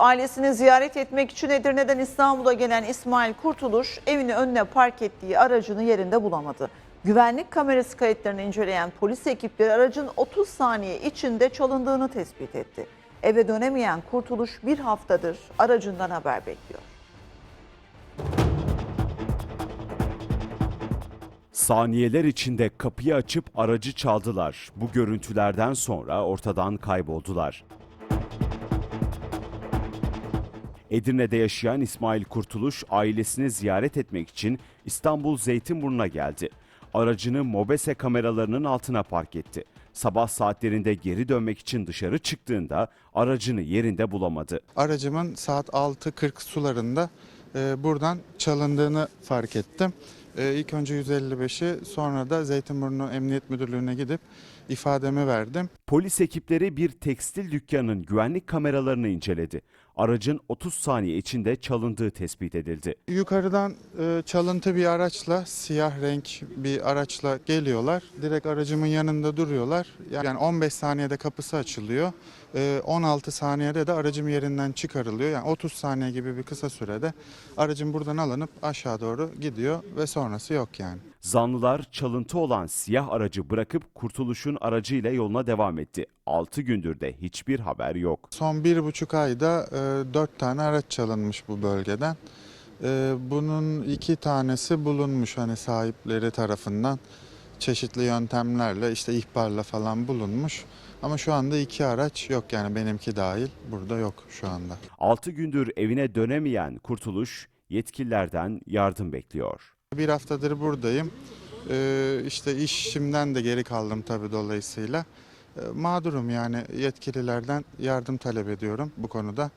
Ailesini ziyaret etmek için Edirne'den İstanbul'a gelen İsmail Kurtuluş evini önüne park ettiği aracını yerinde bulamadı. Güvenlik kamerası kayıtlarını inceleyen polis ekipleri aracın 30 saniye içinde çalındığını tespit etti. Eve dönemeyen Kurtuluş bir haftadır aracından haber bekliyor. Saniyeler içinde kapıyı açıp aracı çaldılar. Bu görüntülerden sonra ortadan kayboldular. Edirne'de yaşayan İsmail Kurtuluş ailesini ziyaret etmek için İstanbul Zeytinburnu'na geldi. Aracını Mobese kameralarının altına park etti. Sabah saatlerinde geri dönmek için dışarı çıktığında aracını yerinde bulamadı. aracımın saat 6.40 sularında e, buradan çalındığını fark ettim. E, ilk önce 155'i sonra da Zeytinburnu Emniyet Müdürlüğü'ne gidip ifademi verdim. Polis ekipleri bir tekstil dükkanının güvenlik kameralarını inceledi. Aracın 30 saniye içinde çalındığı tespit edildi. Yukarıdan e, çalıntı bir araçla, siyah renk bir araçla geliyorlar. Direkt aracımın yanında duruyorlar. Yani 15 saniyede kapısı açılıyor. E, 16 saniyede de aracım yerinden çıkarılıyor. Yani 30 saniye gibi bir kısa sürede aracım buradan alınıp aşağı doğru gidiyor ve sonrası yok yani. Zanlılar çalıntı olan siyah aracı bırakıp kurtuluşun aracıyla yoluna devam etti. 6 gündür de hiçbir haber yok. Son bir buçuk ayda e, dört tane araç çalınmış bu bölgeden. E, bunun iki tanesi bulunmuş hani sahipleri tarafından çeşitli yöntemlerle işte ihbarla falan bulunmuş. Ama şu anda iki araç yok yani benimki dahil burada yok şu anda. 6 gündür evine dönemeyen Kurtuluş yetkililerden yardım bekliyor. Bir haftadır buradayım. E, işte işimden de geri kaldım tabii dolayısıyla. E, mağdurum yani yetkililerden yardım talep ediyorum bu konuda.